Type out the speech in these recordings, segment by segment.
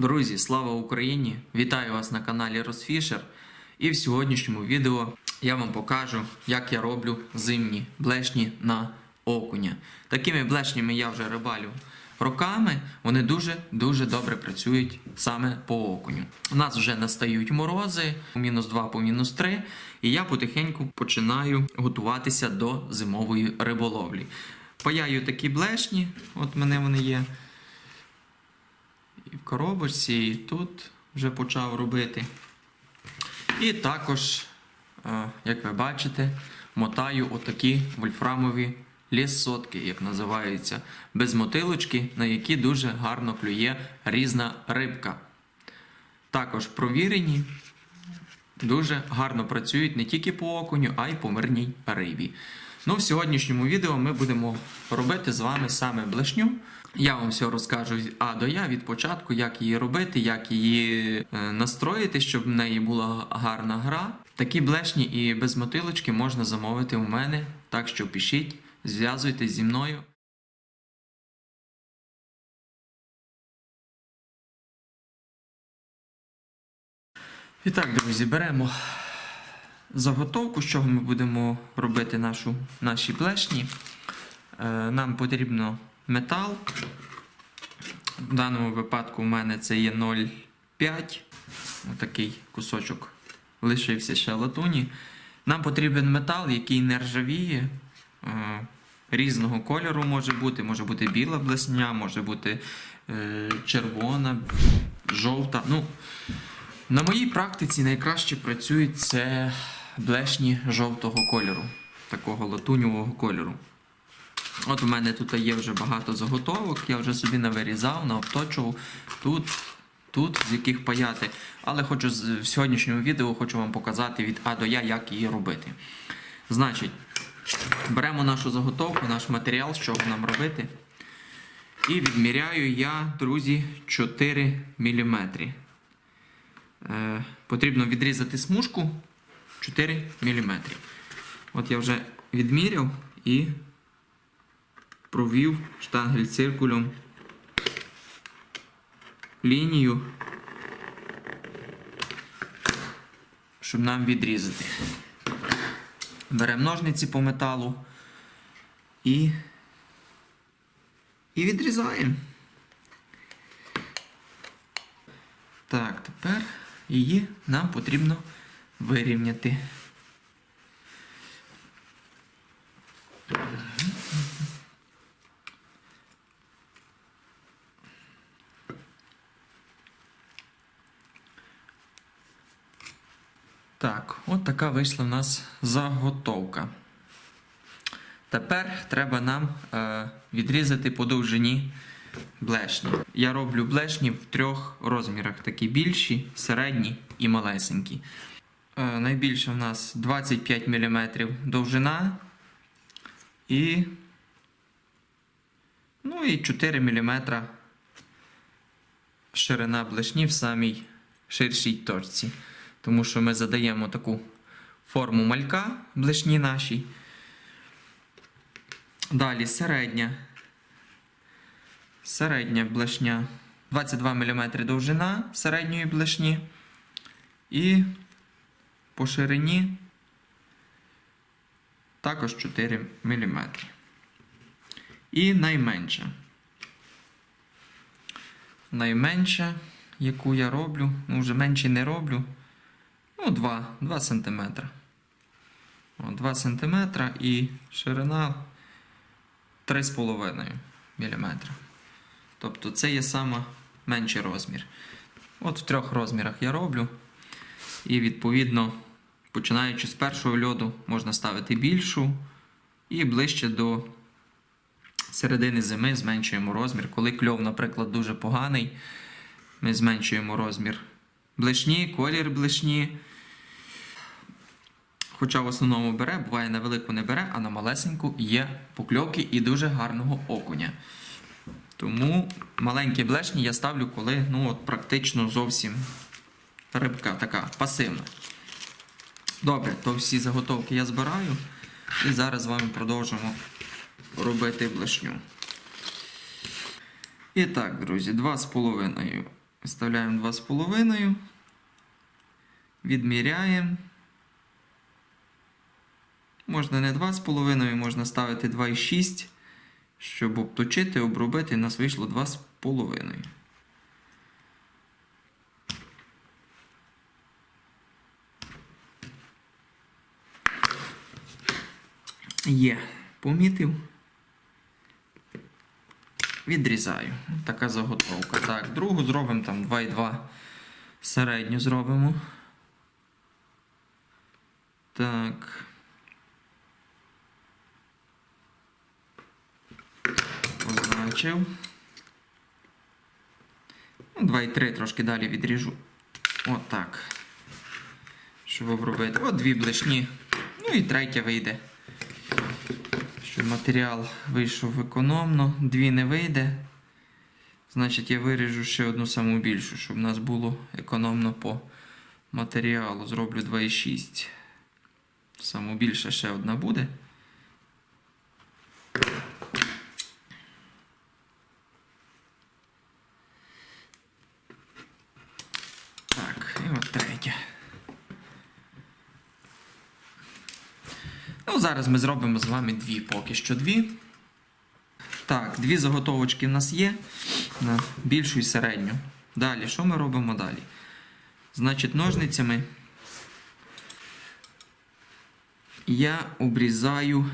Друзі, слава Україні! Вітаю вас на каналі Росфішер. І в сьогоднішньому відео я вам покажу, як я роблю зимні блешні на окуня. Такими блешнями я вже рибалю роками. Вони дуже-дуже добре працюють саме по окуню. У нас вже настають морози, мінус 2, по мінус 3, і я потихеньку починаю готуватися до зимової риболовлі. Паяю такі блешні, от в мене вони є. І в коробочці, і тут вже почав робити. І також, е, як ви бачите, мотаю отакі вольфрамові ліссотки, як називаються, без мотилочки, на які дуже гарно клює різна рибка. Також провірені, дуже гарно працюють не тільки по окуню, а й по мирній рибі. Ну, в сьогоднішньому відео ми будемо робити з вами саме блешню. Я вам все розкажу А до Я від початку, як її робити, як її е, настроїти, щоб в неї була гарна гра. Такі блешні і без мотилочки можна замовити у мене. Так що пишіть, зв'язуйтесь зі мною. І так, друзі, беремо заготовку, з чого ми будемо робити нашу, наші блешні. Е, Нам потрібно метал. В даному випадку у мене це є 0,5. Отакий кусочок лишився ще латуні. Нам потрібен метал, який не ржавіє. Е, Різного кольору може бути, може бути біла блесня, може бути е, червона, жовта. Ну, на моїй практиці найкраще працюють це блешні жовтого кольору, такого латуньового кольору. От у мене тут є вже багато заготовок, я вже собі навирізав, наобточував тут, тут, з яких паяти. Але хочу в сьогоднішньому відео хочу вам показати від А до Я, як її робити. Значить, беремо нашу заготовку, наш матеріал, чого нам робити. І відміряю я, друзі, 4 мм. Е, потрібно відрізати смужку 4 мм. От я вже відміряв і провів штангель циркулем лінію, щоб нам відрізати. Беремо ножниці по металу і, і відрізаємо. Так, тепер її нам потрібно вирівняти. Так, от така вийшла в нас заготовка. Тепер треба нам е, відрізати по довжині блешні. Я роблю блешні в трьох розмірах: такі більші, середні і малесенькі. Е, найбільше в нас 25 мм довжина і, ну, і 4 мм ширина блешні в самій ширшій точці. Тому що ми задаємо таку форму малька блешні нашій. Далі середня. Середня блешня. 22 мм довжина середньої блешні. І по ширині також 4 мм. І найменша. Найменша, яку я роблю, ну вже менше не роблю. Ну, 2, 2 см. 2 см і ширина 3,5 мм. Тобто це є саме менший розмір. От в трьох розмірах я роблю. І відповідно, починаючи з першого льоду, можна ставити більшу. І ближче до середини зими зменшуємо розмір. Коли кльов, наприклад, дуже поганий, ми зменшуємо розмір блешні, колір блешні. Хоча в основному бере, буває на велику не бере, а на малесеньку є покльовки і дуже гарного окуня. Тому маленькі блешні я ставлю, коли ну, от, практично зовсім рибка така пасивна. Добре, то всі заготовки я збираю. І зараз з вами продовжимо робити блешню. І так, друзі, 2,5 Вставляємо 2,5. Відміряємо. Можна не 2,5, можна ставити 2,6, щоб обточити, обробити, і нас вийшло 2,5. Є, помітив. Відрізаю. Така заготовка. Так, другу зробимо там 2,2 середню зробимо. Так. Ну, 2,3 трошки далі відріжу. Отак. Щоб обробити. От дві блишні. Ну і третя вийде. Щоб матеріал вийшов економно, дві не вийде. Значить, я виріжу ще одну саму більшу, щоб у нас було економно по матеріалу. Зроблю 2,6. Саму більше ще одна буде. Так, і от третя. Ну, зараз ми зробимо з вами дві, поки що дві. Так, дві заготовочки в нас є на більшу і середню. Далі, що ми робимо далі? Значить, ножницями я обрізаю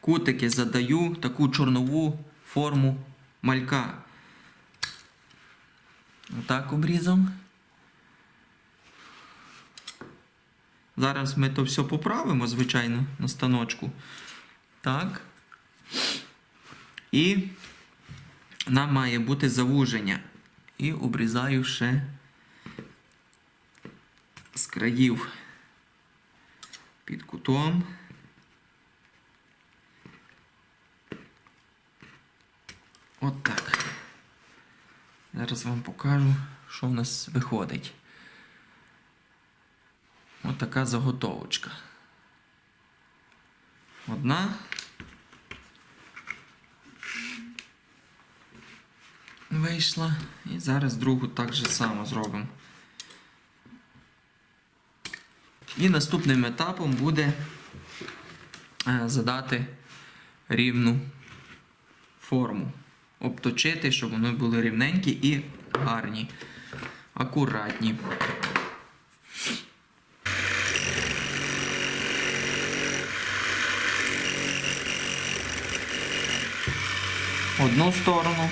кутики, задаю таку чорнову форму малька. Отак обрізав. Зараз ми то все поправимо, звичайно, на станочку. Так. І нам має бути завуження. І обрізаю ще з країв під кутом. От так. Зараз вам покажу, що в нас виходить. Ось така заготовочка. Одна. Вийшла. І зараз другу так же само зробимо. І наступним етапом буде е, задати рівну форму. Обточити, щоб вони були рівненькі і гарні, акуратні. Одну сторону.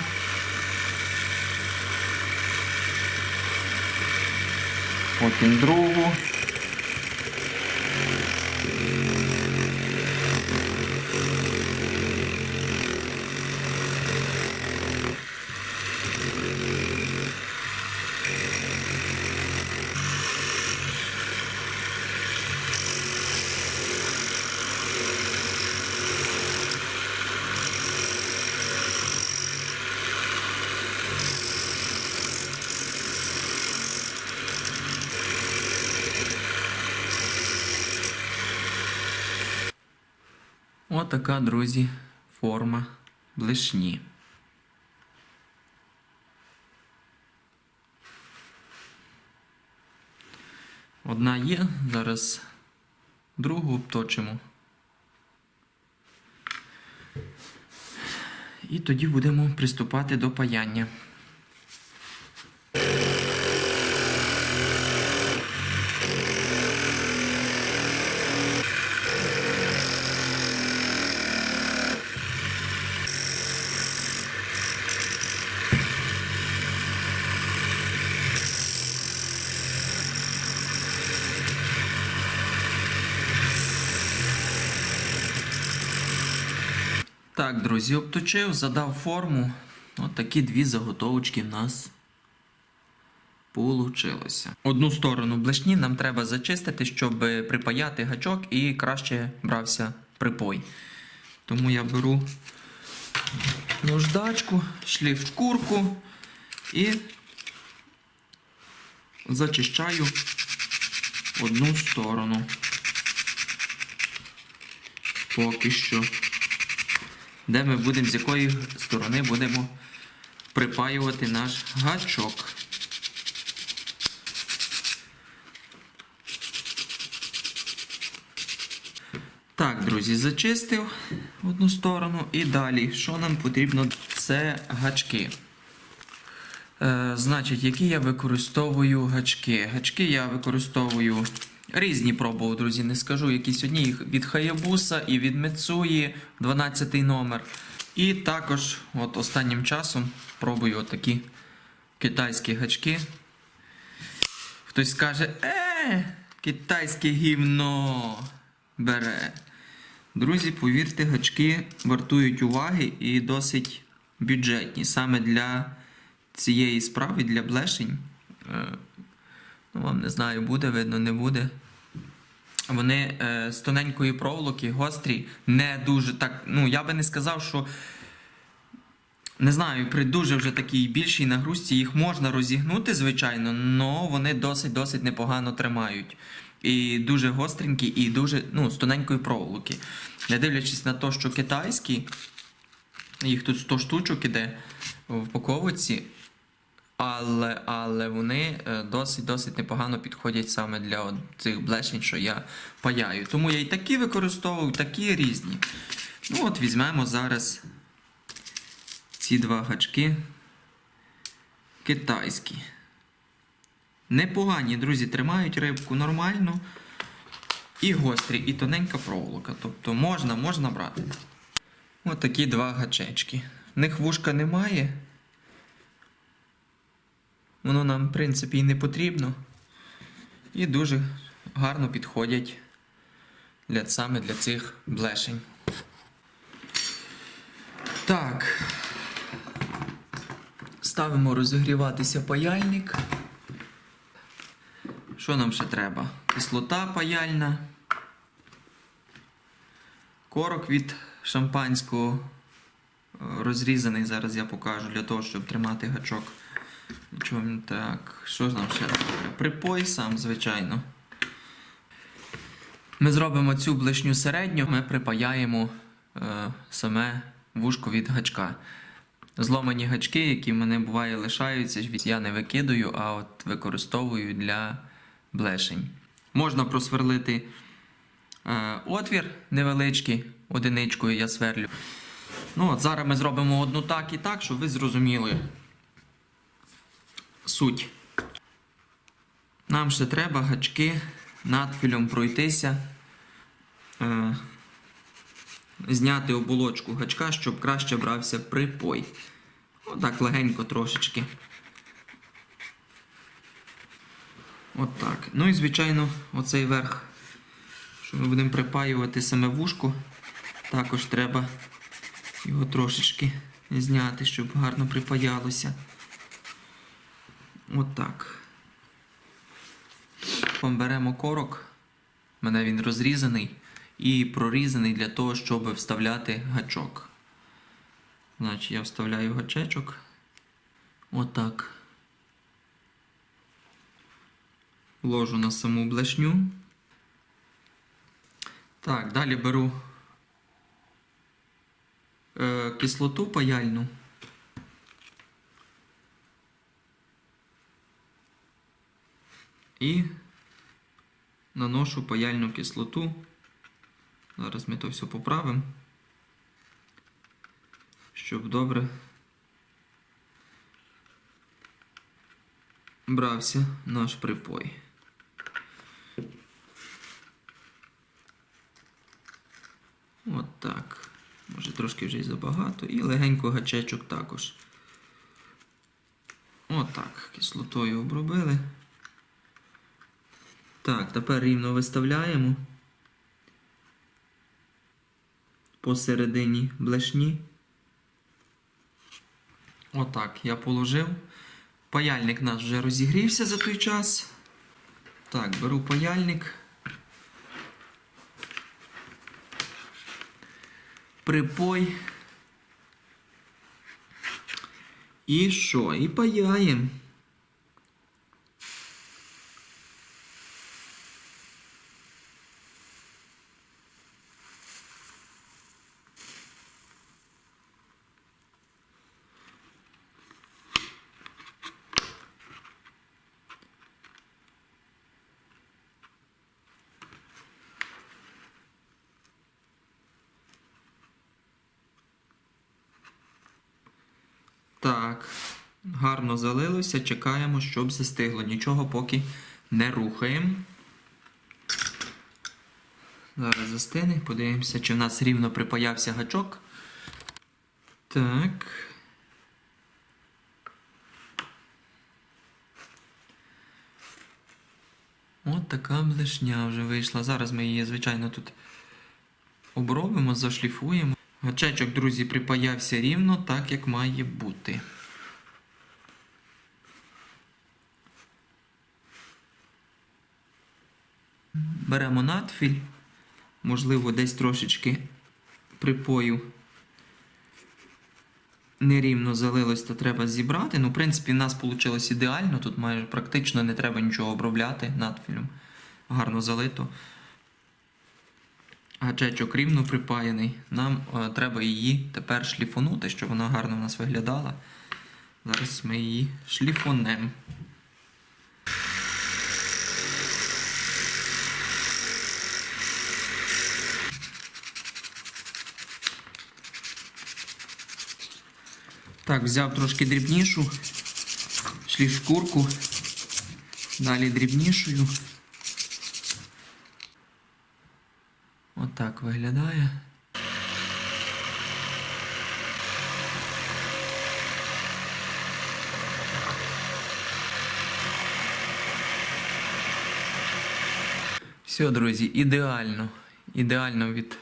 Потім другу. Отака, друзі, форма блишні. Одна є, зараз другу обточимо. І тоді будемо приступати до паяння. Так, друзі, обточив, задав форму. От такі дві заготовочки в нас получилося. Одну сторону блешні нам треба зачистити, щоб припаяти гачок і краще брався припой. Тому я беру наждачку, шліф-курку і зачищаю одну сторону. Поки що де ми будемо з якої сторони будемо припаювати наш гачок. Так, друзі, зачистив одну сторону і далі, що нам потрібно, це гачки. Е, Значить, які я використовую гачки. Гачки я використовую різні пробував, друзі, не скажу. Якісь одні їх від Хаябуса і від Мецуї 12 номер. І також от останнім часом пробую отакі китайські гачки. Хтось скаже, е, китайське гівно бере. Друзі, повірте, гачки вартують уваги і досить бюджетні. Саме для цієї справи, для блешень. Вам не знаю, буде видно, не буде. Вони е, з тоненької проволоки, гострі, не дуже так. Ну, я би не сказав, що. Не знаю, при дуже вже такій більшій нагрузці їх можна розігнути, звичайно, але вони досить-досить непогано тримають. І дуже гостренькі, і дуже ну, з тоненької проволоки. Не дивлячись на те, що китайські, їх тут 100 штучок іде в упаковці, але, але вони е, досить-досить непогано підходять саме для цих блешень, що я паяю. Тому я і такі використовую, такі різні. Ну от візьмемо зараз ці два гачки китайські. Непогані, друзі, тримають рибку нормально. І гострі, і тоненька проволока. Тобто можна, можна брати. Такі два гачечки. В них вушка немає. Воно нам, в принципі, і не потрібно. І дуже гарно підходять для, саме для цих блешень. Так. Ставимо розігріватися паяльник. Що нам ще треба? Кислота паяльна. Корок від шампанського е, розрізаний. Зараз я покажу для того, щоб тримати гачок. Чого так? Що ж нам ще треба? Припой сам, звичайно. Ми зробимо цю блишню середню, ми припаяємо е, саме вушко від гачка. Зломані гачки, які в мене буває лишаються, я не викидаю, а от використовую для блешень. Можна просверлити е, отвір невеличкий, одиничкою я сверлю. Ну, от Зараз ми зробимо одну так і так, щоб ви зрозуміли суть. Нам ще треба гачки надфілем пройтися, е, зняти оболочку гачка, щоб краще брався припой. Отак легенько трошечки. Отак. Ну і, звичайно, оцей верх, що ми будемо припаювати саме вушку, також треба його трошечки зняти, щоб гарно припаялося. Отак. Беремо корок, у мене він розрізаний і прорізаний для того, щоб вставляти гачок. Значить, я вставляю гачечок. Отак. Ложу на саму блешню. Так, далі беру е, кислоту паяльну. І наношу паяльну кислоту. Зараз ми то все поправимо, щоб добре брався наш припой. От так. Може трошки вже й забагато. І легенько гачечок також. Отак. Кислотою обробили. Так, тепер рівно виставляємо посередині блешні. Отак я положив. Паяльник наш вже розігрівся за той час. Так, беру паяльник. Припой. І що? І паяємо. Гарно залилося, чекаємо, щоб застигло. Нічого поки не рухаємо. Зараз застине, подивимося, чи в нас рівно припаявся гачок. Так. От така блешня вже вийшла. Зараз ми її, звичайно, тут обробимо, зашліфуємо. Гачечок, друзі, припаявся рівно так, як має бути. Беремо надфіль, можливо, десь трошечки припою нерівно залилось, то треба зібрати. Ну, в принципі, в нас вийшло ідеально. Тут майже практично не треба нічого обробляти надфілем. Гарно залито. Гачечок рівно припаяний. Нам е, треба її тепер шліфонути, щоб вона гарно в нас виглядала. Зараз ми її шліфонемо. Так, взяв трошки дрібнішу, шліф-шкурку, далі дрібнішою. Отак виглядає. Все, друзі, ідеально. Ідеально від,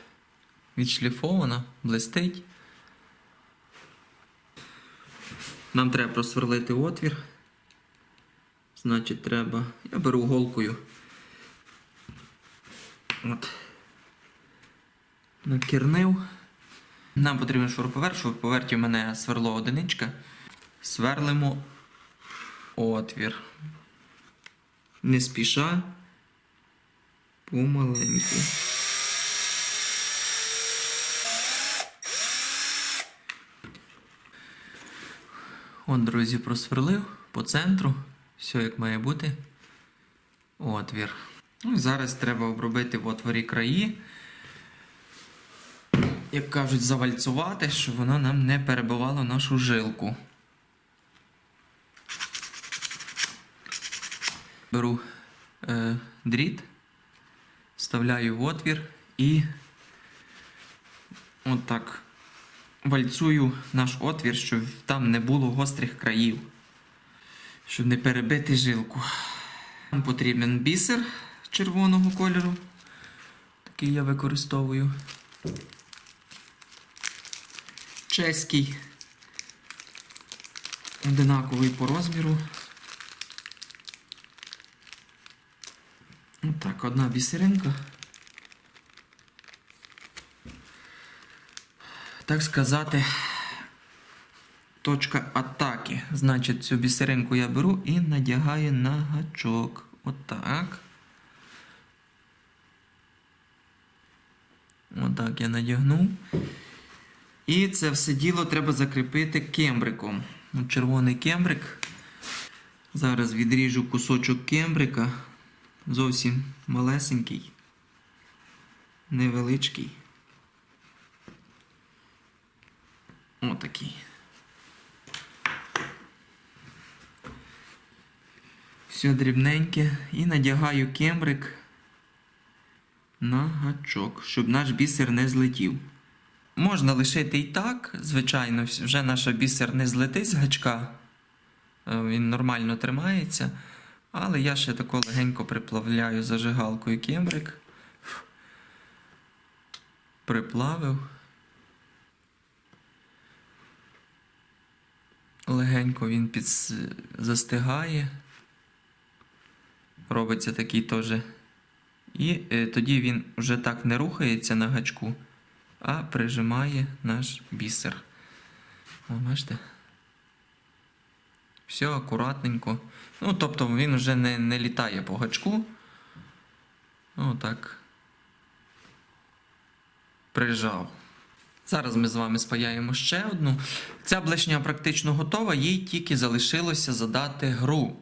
відшліфовано, блистить. Нам треба просверлити отвір. Значить, треба. Я беру голкою. От. Накірнив. Нам потрібен шуруповерт. Шуруповерті в мене сверло одиничка. Сверлимо отвір. Не спіша. Помаленьку. От, друзі, просверлив по центру. Все як має бути. Отвір. Ну і зараз треба обробити в отворі краї. Як кажуть, завальцувати, щоб воно нам не перебивало нашу жилку. Беру е, дріт, вставляю в отвір і отак вальцую наш отвір, щоб там не було гострих країв, щоб не перебити жилку. Нам потрібен бісер червоного кольору. Такий я використовую. Чеський. Одинаковий по розміру. Отак, одна бісеринка. Так сказати, точка атаки. Значить, цю бісеринку я беру і надягаю на гачок. Отак. Отак я надягнув. І це все діло треба закріпити кембриком. Червоний кембрик. Зараз відріжу кусочок кембрика. Зовсім малесенький, невеличкий. Отакий. Все дрібненьке. І надягаю кембрик на гачок, щоб наш бісер не злетів. Можна лишити і так, звичайно, вже наша бісер не злетить з гачка. Е, Він нормально тримається. Але я ще тако легенько приплавляю зажигалкою кембрик. Приплавив. Легенько він підс... застигає. Робиться такий теж. І е, тоді він вже так не рухається на гачку, а прижимає наш бісер. О, бачите? Все акуратненько. Ну, тобто він вже не, не літає по гачку. Отак. Прижав. Зараз ми з вами спаяємо ще одну. Ця блешня практично готова, їй тільки залишилося задати гру.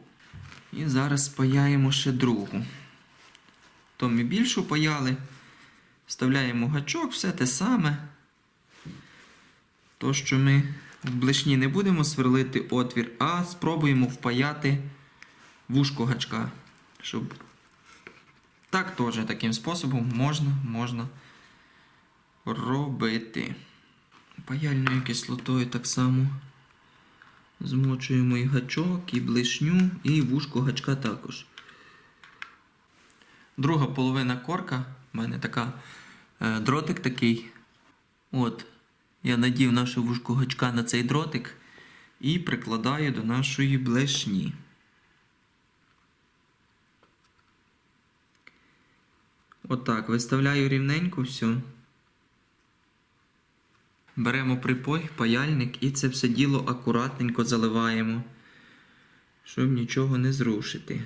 І зараз спаяємо ще другу. То ми більшу паяли. Вставляємо гачок, все те саме. То, що ми в блешні не будемо сверлити отвір, а спробуємо впаяти вушко гачка. Щоб... Так теж таким способом можна, можна робити. Паяльною кислотою так само змочуємо і гачок, і блишню, і вушко гачка також. Друга половина корка, в мене така е, дротик такий. От, я надів наше вушко гачка на цей дротик і прикладаю до нашої блешні. Отак, виставляю рівненько все. Беремо припой, паяльник і це все діло акуратненько заливаємо, щоб нічого не зрушити.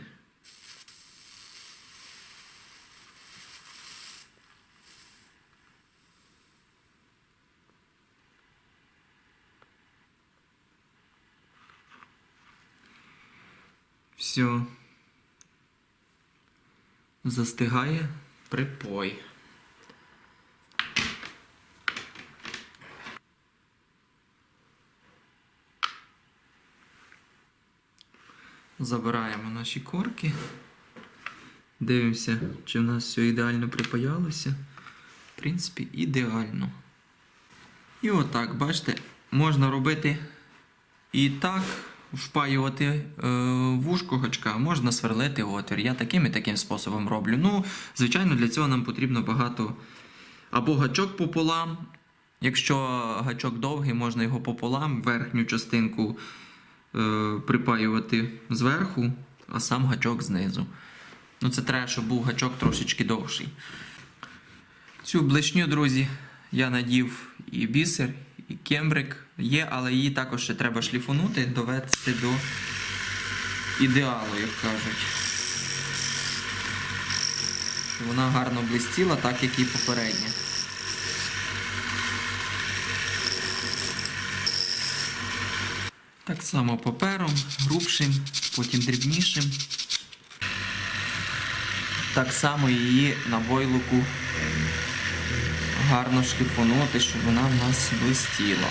Все. Застигає припой. Забираємо наші корки. Дивимося, чи в нас все ідеально припаялося. В принципі, ідеально. І отак, бачите, можна робити і так, впаювати е, вушко гачка, можна сверлити отвір. Я таким і таким способом роблю. Ну, звичайно, для цього нам потрібно багато або гачок пополам. Якщо гачок довгий, можна його пополам, верхню частинку припаювати зверху, а сам гачок знизу. Ну, це треба, щоб був гачок трошечки довший. Цю блишню, друзі, я надів і бісер, і кембрик є, але її також ще треба шліфунути, довести до ідеалу, як кажуть. Вона гарно блистіла, так як і попередня. Так само папером, грубшим, потім дрібнішим. Так само її на бойлуку гарно шліфонути, щоб вона в нас блистіла.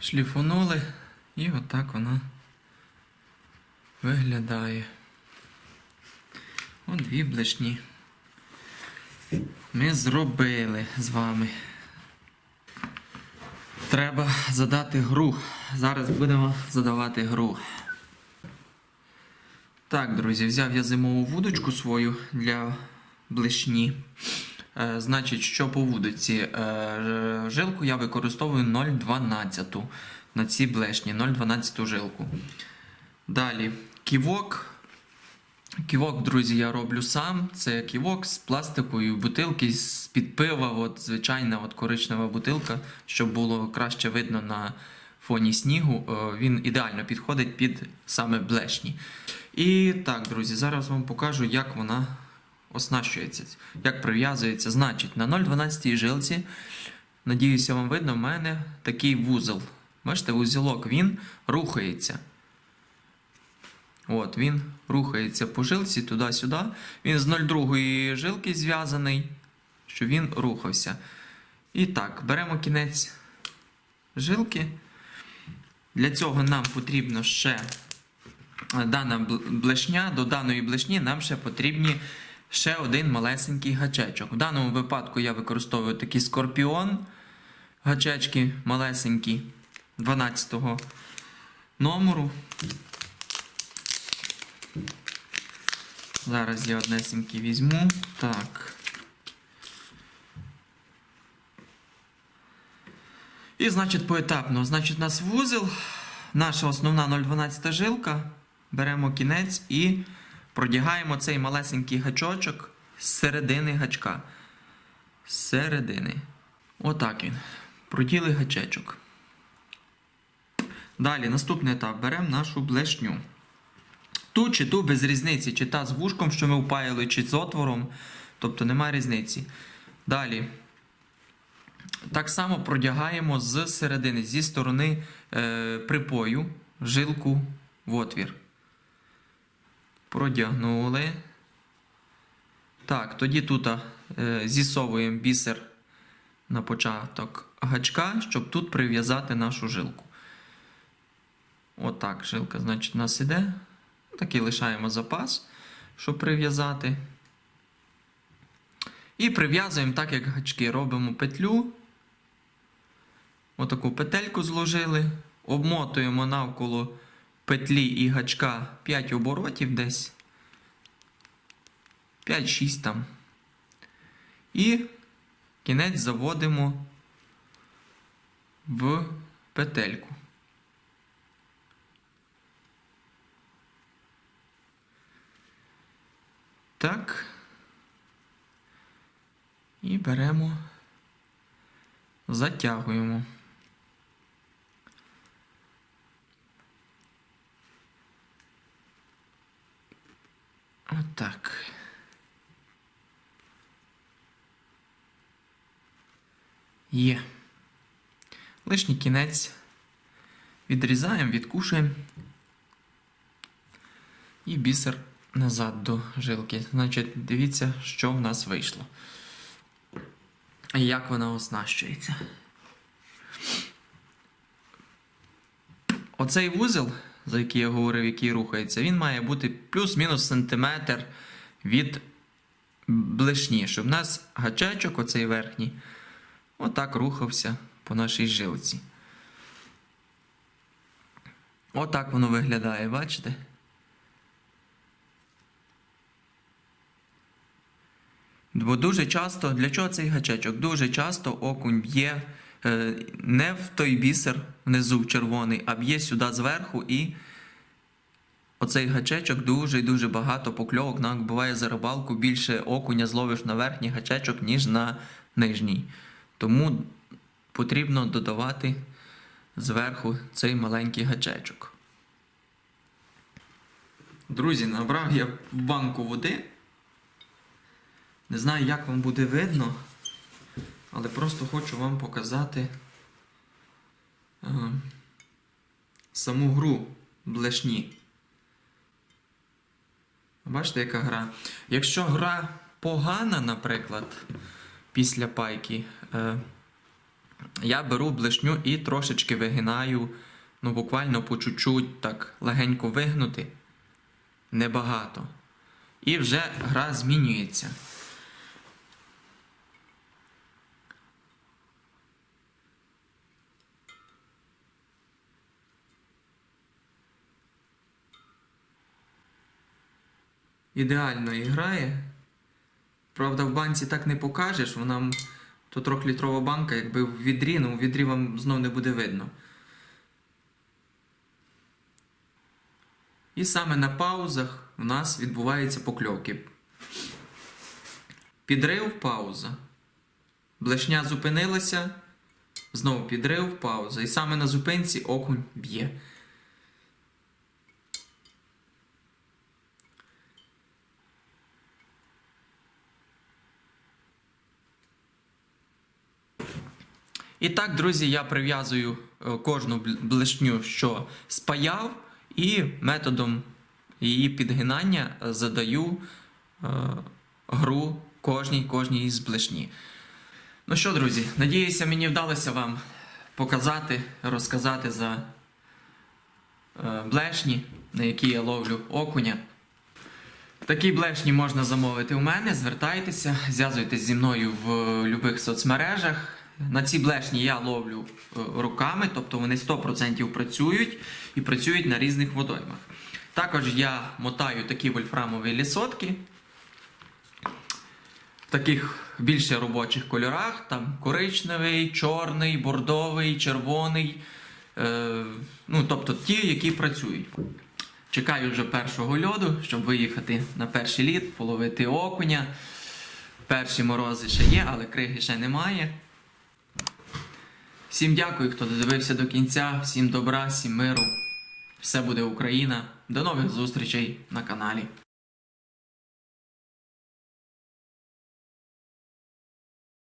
Шліфонули і отак вона виглядає. О, дві блешні. Ми зробили з вами. Треба задати гру. Зараз будемо задавати гру. Так, друзі, взяв я зимову вудочку свою для блишні. Е, значить, що по вудочці? Е, жилку я використовую 0,12 на цій блешні, 0,12 жилку. Далі ківок. Ківок, друзі, я роблю сам. Це ківок з пластикової бутилки з-під пива, от звичайна от коричнева бутилка, щоб було краще видно на фоні снігу. Е, Він ідеально підходить під саме блешні. І так, друзі, зараз вам покажу, як вона оснащується, як прив'язується. Значить, на 0,12 жилці, надіюся, вам видно, в мене такий вузол. Бачите, вузілок він рухається. От, він рухається по жилці туди-сюди. Він з 0,2 жилки зв'язаний, що він рухався. І так, беремо кінець жилки. Для цього нам потрібно ще е, дана блешня. До даної блешні нам ще потрібні ще один малесенький гачечок. В даному випадку я використовую такий скорпіон. Гачечки малесенькі 12 номеру. Зараз я однесенький візьму. Так. І, значить, поетапно. Значить, у нас вузол, наша основна 0,12 жилка. Беремо кінець і продягаємо цей малесенький гачочок з середини гачка. З середини. Отак він. Проділи гачечок. Далі, наступний етап. Беремо нашу блешню. Ту чи ту без різниці, чи та з вушком, що ми впаяли, чи з отвором. Тобто немає різниці. Далі. Так само продягаємо з середини, зі сторони е, припою жилку в отвір. Продягнули. Так, тоді тут е, зісовуємо бісер на початок гачка, щоб тут прив'язати нашу жилку. Отак, жилка, значить, у нас іде. Такий лишаємо запас, щоб прив'язати. І прив'язуємо так, як гачки. Робимо петлю. Отаку петельку зложили. Обмотуємо навколо петлі і гачка 5 оборотів десь. 5-6 там. І кінець заводимо в петельку. Так. І беремо, затягуємо. Отак. Є. Лишній кінець відрізаємо, відкушуємо. І бісер назад до жилки. Значить, дивіться, що в нас вийшло. І як вона оснащується. Оцей вузел, за який я говорив, який рухається, він має бути плюс-мінус сантиметр від блешні, щоб у нас гачечок, оцей верхній, отак рухався по нашій жилці. Отак воно виглядає, бачите? Бо дуже часто, для чого цей гачечок? Дуже часто окунь б'є е, не в той бісер внизу червоний, а б'є сюди зверху і оцей гачечок дуже і дуже багато покльовок. Навіть буває за рибалку більше окуня зловиш на верхній гачечок, ніж на нижній. Тому потрібно додавати зверху цей маленький гачечок. Друзі, набрав я банку води. Не знаю, як вам буде видно, але просто хочу вам показати е, саму гру блешні. Бачите, яка гра? Якщо гра погана, наприклад, після пайки, е, я беру блешню і трошечки вигинаю, ну буквально по чуть-чуть так легенько вигнути, небагато. І вже гра змінюється. Ідеально грає. Правда, в банці так не покажеш, вона то трьохлітрова банка, якби в відрі, ну в відрі вам знов не буде видно. І саме на паузах у нас відбуваються покльовки. Підрив, пауза. Блешня зупинилася, знову підрив, пауза. І саме на зупинці окунь б'є. І так, друзі, я прив'язую е, кожну бл- блешню, що спаяв, і методом її підгинання е, задаю е, гру кожній кожній із блешні. Ну що, друзі, надіюся, мені вдалося вам показати, розказати за е, блешні, на які я ловлю окуня. Такі блешні можна замовити у мене. Звертайтеся, зв'язуйтесь зі мною в будь-яких соцмережах. На ці блешні я ловлю е, руками, тобто вони 100% працюють і працюють на різних водоймах. Також я мотаю такі вольфрамові лісотки в таких більше робочих кольорах: там коричневий, чорний, бордовий, червоний. Е, ну, тобто ті, які працюють. Чекаю вже першого льоду, щоб виїхати на перший лід, половити окуня. Перші морози ще є, але криги ще немає. Всім дякую, хто додивився до кінця. Всім добра, всім миру. Все буде Україна. До нових зустрічей на каналі.